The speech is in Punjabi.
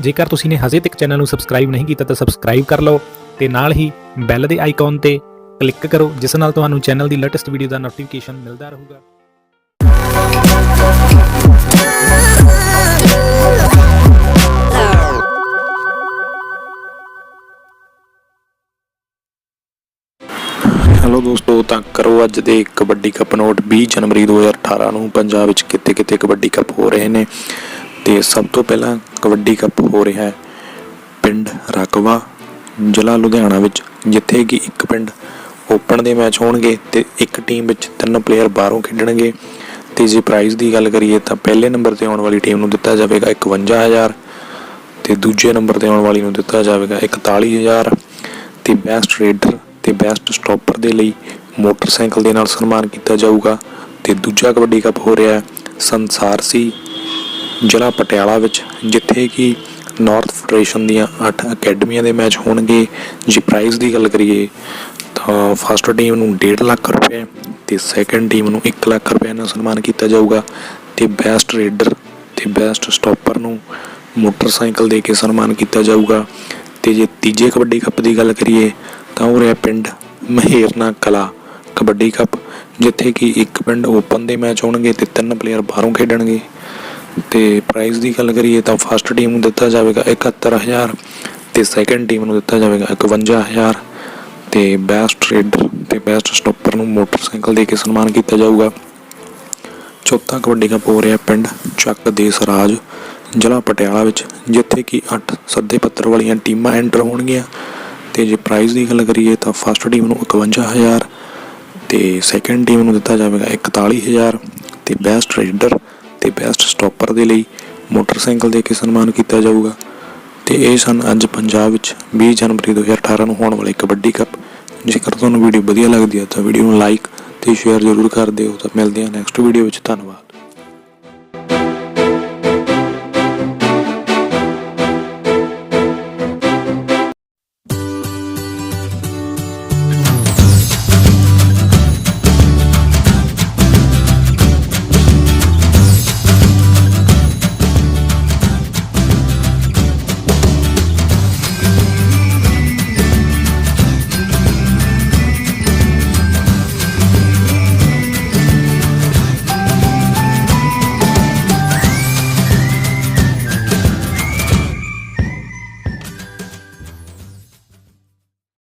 ਜੇਕਰ ਤੁਸੀਂ ਨੇ ਹਜੇ ਤੱਕ ਚੈਨਲ ਨੂੰ ਸਬਸਕ੍ਰਾਈਬ ਨਹੀਂ ਕੀਤਾ, ਤਾਂ ਸਬਸਕ੍ਰਾਈਬ ਕਰ ਲਓ ਤੇ ਨਾਲ ਹੀ ਬੈਲ ਦੇ ਆਈਕਨ ਤੇ ਕਲਿੱਕ ਕਰੋ, ਜਿਸ ਨਾਲ ਤੁਹਾਨੂੰ ਚੈਨਲ ਦੀ ਲੇਟੈਸਟ ਵੀਡੀਓ ਦਾ ਨੋਟੀਫਿਕੇਸ਼ਨ ਮਿਲਦਾ ਰਹੂਗਾ। ਹੈਲੋ ਦੋਸਤੋ, ਤਾਂ ਕਰੋ ਅੱਜ ਦੇ ਕਬੱਡੀ ਕੱਪ ਨੋਟ 20 ਜਨਵਰੀ 2018 ਨੂੰ ਪੰਜਾਬ ਵਿੱਚ ਕਿਤੇ-ਕਿਤੇ ਕਬੱਡੀ ਕੱਪ ਹੋ ਰਹੇ ਨੇ। ਤੇ ਸਭ ਤੋਂ ਪਹਿਲਾਂ ਕਬੱਡੀ ਕੱਪ ਹੋ ਰਿਹਾ ਹੈ। ਪਿੰਡ ਰਕਵਾ, ਜ਼ਿਲ੍ਹਾ ਲੁਧਿਆਣਾ ਵਿੱਚ ਜਿੱਥੇ ਕਿ ਇੱਕ ਪਿੰਡ ਓਪਨ ਦੇ ਮੈਚ ਹੋਣਗੇ ਤੇ ਇੱਕ ਟੀਮ ਵਿੱਚ ਤਿੰਨ ਪਲੇਅਰ ਬਾਹਰੋਂ ਖੇਡਣਗੇ। ਤੇ ਜੇ ਪ੍ਰਾਈਜ਼ ਦੀ ਗੱਲ ਕਰੀਏ ਤਾਂ ਪਹਿਲੇ ਨੰਬਰ ਤੇ ਆਉਣ ਵਾਲੀ ਟੀਮ ਨੂੰ ਦਿੱਤਾ ਜਾਵੇਗਾ 51000 ਤੇ ਦੂਜੇ ਨੰਬਰ ਤੇ ਆਉਣ ਵਾਲੀ ਨੂੰ ਦਿੱਤਾ ਜਾਵੇਗਾ 41000 ਤੇ ਬੈਸਟ ਰੇਡਰ ਤੇ ਬੈਸਟ ਸਟਾਪਰ ਦੇ ਲਈ ਮੋਟਰਸਾਈਕਲ ਦੇ ਨਾਲ ਸਨਮਾਨ ਕੀਤਾ ਜਾਊਗਾ। ਤੇ ਦੂਜਾ ਕਬੱਡੀ ਕੱਪ ਹੋ ਰਿਹਾ ਹੈ ਸੰਸਾਰ ਸੀ ਜ਼ਿਲ੍ਹਾ ਪਟਿਆਲਾ ਵਿੱਚ, ਜਿੱਥੇ ਕਿ ਨਾਰਥ ਫੈਡਰੇਸ਼ਨ ਦੀਆਂ 8 ਅਕੈਡਮੀਆਂ ਦੇ ਮੈਚ ਹੋਣਗੇ। ਜੇ ਪ੍ਰਾਈਜ਼ ਦੀ ਗੱਲ ਕਰੀਏ, ਤਾਂ ਫਸਟ ਟੀਮ ਨੂੰ 1.5 ਲੱਖ ਰੁਪਏ ਤੇ ਸੈਕੰਡ ਟੀਮ ਨੂੰ 1 ਲੱਖ ਰੁਪਏ ਨਾਲ ਸਨਮਾਨ ਕੀਤਾ ਜਾਊਗਾ ਤੇ ਬੈਸਟ ਰੇਡਰ ਤੇ ਬੈਸਟ ਸਟਾਪਰ ਨੂੰ ਮੋਟਰਸਾਈਕਲ ਦੇ ਕੇ ਸਨਮਾਨ ਕੀਤਾ ਜਾਊਗਾ। ਤੇ ਜੇ ਤੀਜੇ ਕਬੱਡੀ ਕੱਪ ਦੀ ਗੱਲ ਕਰੀਏ, ਤਾਂ ਉਹ ਰਿਹਾ ਪਿੰਡ ਮਹੇਰਨਾ ਕਲਾ ਕਬੱਡੀ ਕੱਪ, ਜਿੱਥੇ ਕਿ ਇੱਕ ਪਿੰਡ ਓਪਨ ਦੇ ਮੈਚ ਹੋਣਗੇ ਤੇ ਤਿੰਨ ਪਲੇਅਰ ਬਾਹਰੋਂ ਖੇਡਣਗੇ। ਤੇ ਪ੍ਰਾਈਜ਼ ਦੀ ਗੱਲ ਕਰੀਏ ਤਾਂ ਫਸਟ ਟੀਮ ਨੂੰ ਦਿੱਤਾ ਜਾਵੇਗਾ 71000 ਤੇ ਸੈਕੰਡ ਟੀਮ ਨੂੰ ਦਿੱਤਾ ਜਾਵੇਗਾ 51000 ਤੇ ਬੈਸਟ ਰੇਡਰ ਤੇ ਬੈਸਟ ਸਟਾਪਰ ਨੂੰ ਮੋਟਰਸਾਈਕਲ ਦੇ ਕੇ ਸਨਮਾਨ ਕੀਤਾ ਜਾਊਗਾ। ਚੌਥਾ ਕਬੱਡੀ ਕੱਪ ਹੋ ਰਿਹਾ ਪਿੰਡ ਚੱਕ ਦੇ ਸਰਾਜ, ਜ਼ਿਲ੍ਹਾ ਪਟਿਆਲਾ ਵਿੱਚ, ਜਿੱਥੇ ਕਿ 8 ਸੱਦੇ ਪੱਤਰ ਵਾਲੀਆਂ ਟੀਮਾਂ ਐਂਟਰ ਹੋਣਗੀਆਂ। ਤੇ ਜੇ ਪ੍ਰਾਈਜ਼ ਦੀ ਗੱਲ ਕਰੀਏ ਤਾਂ ਫਸਟ ਟੀਮ ਨੂੰ 51000 ਤੇ ਸੈਕੰਡ ਟੀਮ ਨੂੰ ਦਿੱਤਾ ਜਾਵੇਗਾ 41000 ਤੇ ਬੈਸਟ ਰੇਡਰ ਅਤੇ ਬੈਸਟ ਸਟਾਪਰ ਦੇ ਲਈ ਮੋਟਰਸਾਈਕਲ ਦੇ ਕੇ ਸਨਮਾਨ ਕੀਤਾ ਜਾਊਗਾ। ਤੇ ਇਹ ਸਨ ਅੱਜ ਪੰਜਾਬ ਵਿੱਚ 20 ਜਨਵਰੀ 2018 ਨੂੰ ਹੋਣ ਵਾਲੇ ਕਬੱਡੀ ਕੱਪ। ਜੇਕਰ ਤੁਹਾਨੂੰ ਵੀਡੀਓ ਵਧੀਆ ਲੱਗਦੀ ਹੈ ਤਾਂ ਵੀਡੀਓ ਨੂੰ ਲਾਈਕ ਤੇ ਸ਼ੇਅਰ ਜ਼ਰੂਰ ਕਰ ਦਿਓ। ਤਾਂ ਮਿਲਦੇ ਹਾਂ ਨੈਕਸਟ ਵੀਡੀਓ ਵਿੱਚ। ਧੰਨਵਾਦ।